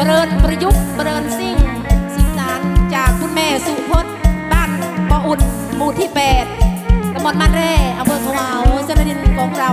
เปิดประยุกต์เปิดสิ่งสิงสารจากคุณแม่สุพจน์บ้านปออุ่นหมู่ที่8ตำบลบ้านแร่อำเภอขวาวเจ้าหน้าที่ของเรา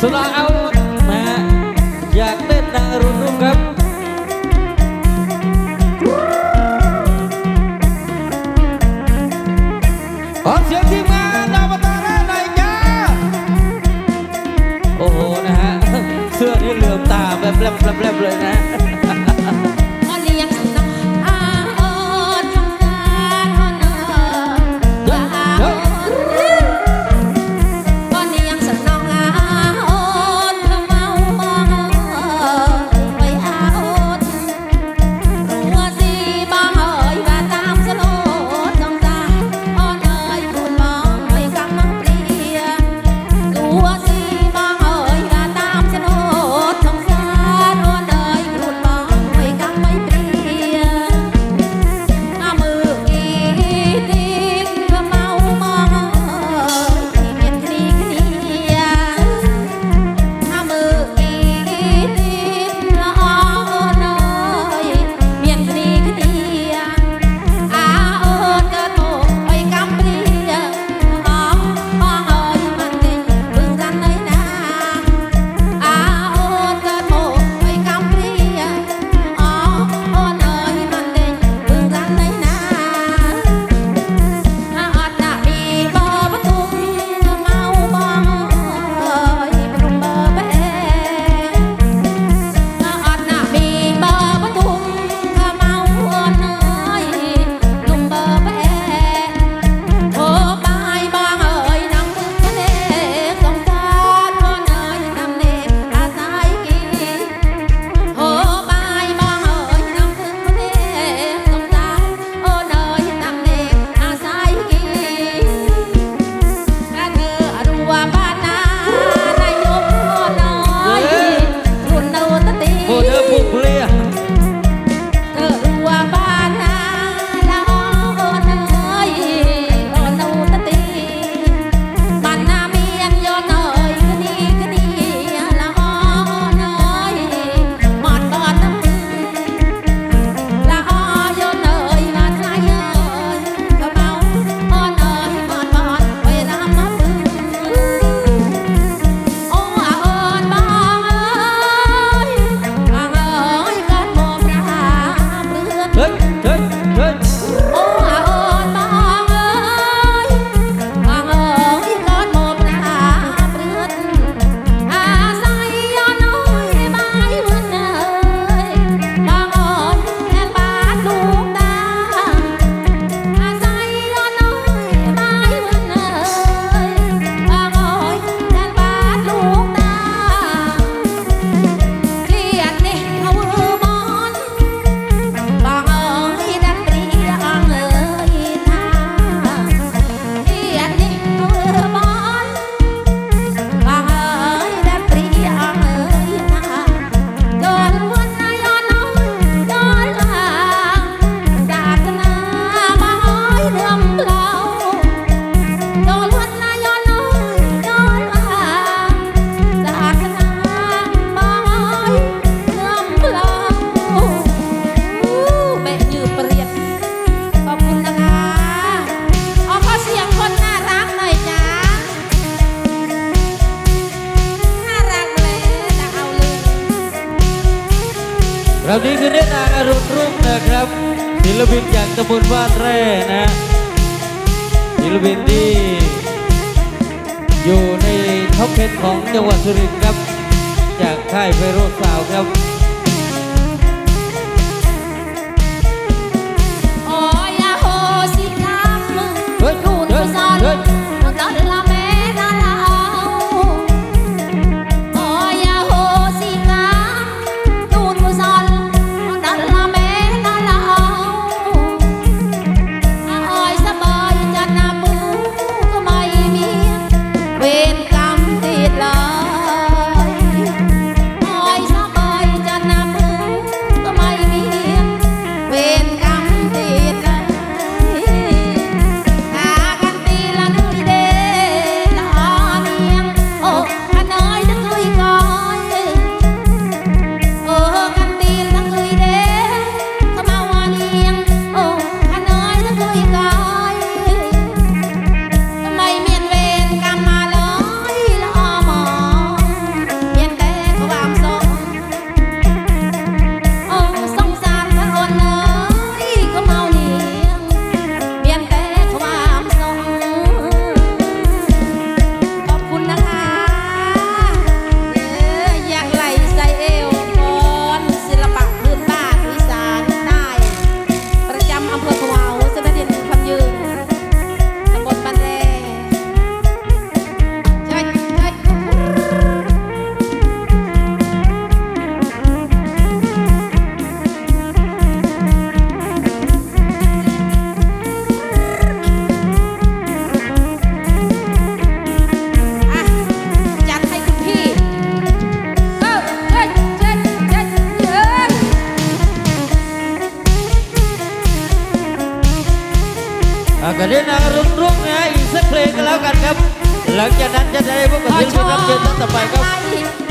是的 อยู่ในท็อปเทนของจังหวัดสุรินทร์ครับ จากค่ายไพโรสาวครับ แล้วกันครับ หลังจากนั้นจะได้พบกับศิลปินรับเชิญท่านต่อไปครับ